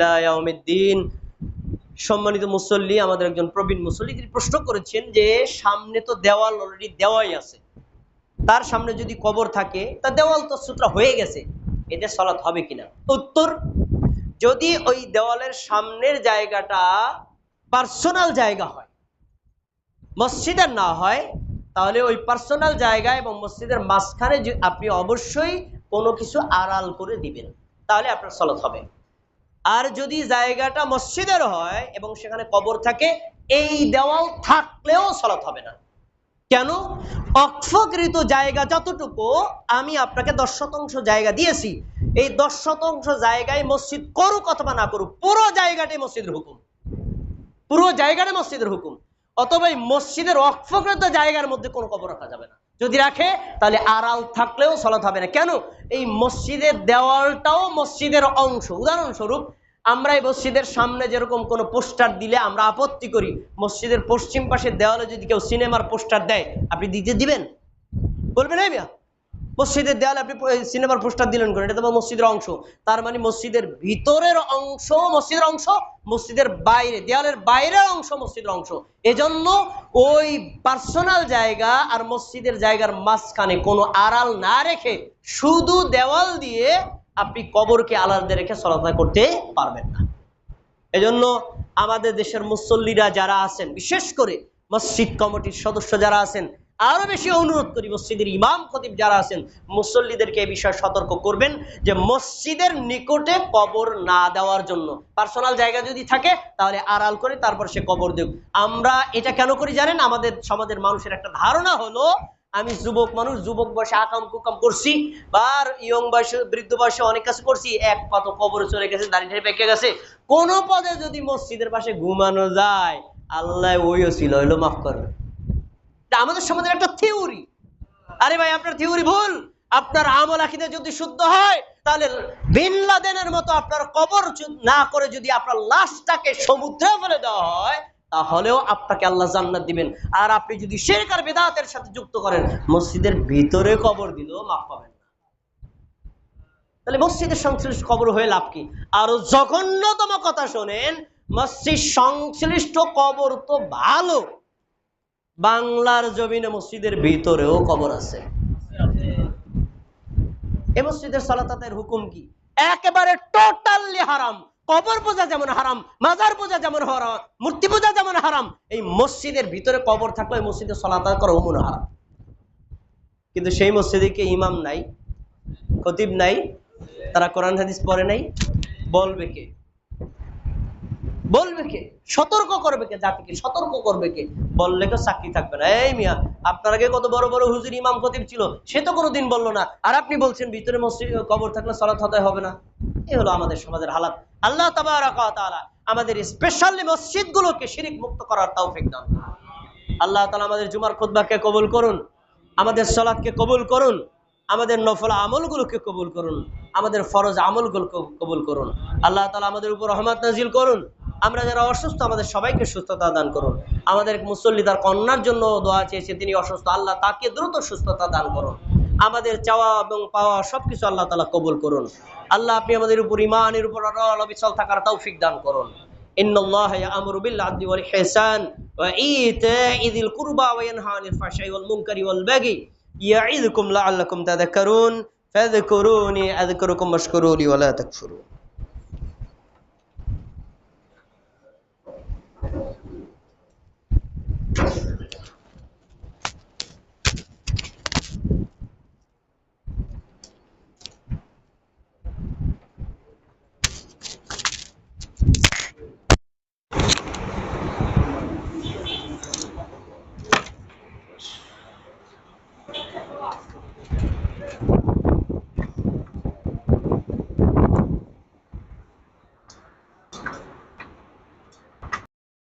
ইয়াউমিদ্দিন। সম্মানিত মুসল্লি, আমাদের একজন প্রবীণ মুসল্লি, তিনি প্রশ্ন করেছেন যে, সামনে তো দেওয়াল অলরেডি দেওয়াই আছে। তার সামনে যদি কবর থাকে, তা দেওয়াল তো সুতরা হয়ে গেছে। এতে সলাৎ হবে কিনা? উত্তর, যদি ওই দেওয়ালের সামনের জায়গাটা পার্সোনাল জায়গা হয় মসজিদের না হয়, তাহলে ওই পার্সোনাল জায়গা এবং মসজিদের মাঝখানে আপনি অবশ্যই কোনো কিছু আড়াল করে দিবেন। তাহলে আপনার সলাৎ হবে। আর যদি জায়গাটা মসজিদের হয় এবং সেখানে কবর থাকে, এই দেওয়াল থাকলেও সলাৎ হবে না। কেন? অক্ষকৃত জায়গা যতটুকু, আমি আপনাকে দশ শতাংশ জায়গা দিয়েছি। এই দশ শতাংশ জায়গায় মসজিদ করুক অথবা না করুক, পুরো জায়গাটাই মসজিদের হুকুম। পুরো জায়গাটা মসজিদের হুকুম। অথবা মসজিদের অক্ষকৃত জায়গার মধ্যে কোনো কবর রাখা যাবে না। যদি রাখে, তাহলে আড়াল থাকলেও সলাৎ হবে না। কেন? এই মসজিদের দেওয়ালটাও মসজিদের অংশ। উদাহরণস্বরূপ আমরা এই মসজিদের সামনে যেরকম কোনো পোস্টার দিলে আমরা আপত্তি করি। মসজিদের পশ্চিম পাশের দেওয়ালে যদি কেউ সিনেমার পোস্টার দেয়, আপনি দিতে দিবেন? বলবেন, এই মিয়া, মসজিদের দেওয়ালে আপনি সিনেমার পোস্টার দিলেন করেন এটা তো মসজিদের অংশ। তার মানে মসজিদের ভিতরের অংশ মসজিদের অংশ, মসজিদের বাইরে, দেওয়ালের বাইরের অংশ মসজিদের অংশ। এজন্য ওই পার্সোনাল জায়গা আর মসজিদের জায়গার মাঝখানে কোনো আড়াল না রেখে শুধু দেওয়াল দিয়ে আপনি কবরকে আলাদা রেখে চলাচল করতে পারবেন না। এজন্য আমাদের দেশের মুসল্লিরা যারা আছেন, বিশেষ করে মসজিদ কমিটির সদস্য যারা আছেন, আরও বেশি অনুরোধ করি মসজিদের ইমাম খতিব যারা আছেন, মুসল্লিদেরকে এই বিষয়ে সতর্ক করবেন যে মসজিদের নিকটে কবর না দেওয়ার জন্য। পার্সোনাল জায়গা যদি থাকে, তাহলে আড়াল করে তারপর সে কবর দেব। আমরা এটা কেন করি জানেন? আমাদের সমাজের মানুষের একটা ধারণা হলো আমি যুবক মানুষ, যুবক বয়সে আকাম কুকাম করছি বা ইয়ং বয়সে, বৃদ্ধ বয়সে অনেক কাজ করছি, এক পাত কবরে চলে গেছে দাঁড়িয়ে পেকে গেছে। কোন পদে যদি মসজিদের পাশে ঘুমানো যায়, আল্লাহ ওইও ছিল হইল মাফ করবে। আমাদের সমাজের একটা থিওরি আরে ভাই, আপনার থিওরি ভুল। আপনার আমল আখিদে যদি শুদ্ধ হয়, তাহলে বিন লাদেনের মতো আপনার কবর না করে যদি আপনার লাশটাকে সমুদ্রে ফেলে দেওয়া হয় তাহলেও আপনাকে আল্লাহ জান্নাত দিবেন। আর আপনি যদি শেরকার বেদাতের সাথে যুক্ত করেন, মসজিদের ভিতরে কবর দিলেও মাফ পাবেন না। তাহলে মসজিদের সংশ্লিষ্ট কবর হয়ে লাভ কি? আরও জঘন্যতম কথা শোনেন, মসজিদ সংশ্লিষ্ট কবর তো ভালো। বাংলার জমিনে মসজিদের ভিতরেও কবর আছে। এ মসজিদের সালাতের হুকুম কি? একেবারে টোটালি হারাম, কবর পূজা যেমন হারাম, মাজার পূজা যেমন হারাম, মূর্তি পূজা যেমন হারাম, এই মসজিদের ভিতরে কবর থাকলে ওই মসজিদে সালাত করা অমন হারাম। কিন্তু সেই মসজিদে কি ইমাম নাই, খতিব নাই, তারা কোরআন হাদিস পড়ে নাই, বলবে কে? বলবে কে? সতর্ক করবে কে জাতিকে? সতর্ক করবে কে? বললে কেউ চাকরি থাকবে না। এই মিয়া, আপনার আগে কত বড় বড় হুজুর, ইমাম, খতিব ছিল, সে তো কোনোদিন বলল না। আর আপনি বলছেন, ভিতরে মসজিদ, কবর থাকলে সলাৎ হতে হবে না। এই হলো আমাদের সমাজের হালাত। আল্লাহ তাআলা আমাদের স্পেশালি মসজিদগুলোকে শিরিক মুক্ত করার তৌফিক দান করুন। আল্লাহ তাআলা আমাদের জুমার খুতবাকে কবুল করুন, আমাদের সলাৎকে কবুল করুন, আমাদের নফল আমলগুলোকে কবুল করুন, আমাদের ফরজ আমলগুলোকে কবুল করুন। আল্লাহ তালা আমাদের উপর রহমত নাজিল করুন, আমরা যারা অসুস্থ আমাদের সবাইকে সুস্থতা দান করুন। আমাদের মুসল্লি তার কন্যার জন্য দোয়া চেয়েছে, তিনি অসুস্থ, আল্লাহ তাকে দ্রুত সুস্থতা দান করুন। আমাদের চাওয়া এবং পাওয়া সবকিছু আল্লাহ তাআলা কবুল করুন আল্লাহ আপনি আমাদের উপর ইমানের উপর অটল অবিচল থাকার তৌফিক দান করুন إن الله يأمر بالعدل والإحسان وإيتاء ذي القربى وينهى عن الفحشاء والمنكر والبغي يعظكم لعلكم تذكرون فاذكروني أذكركم واشكروا لي ولا تكفرون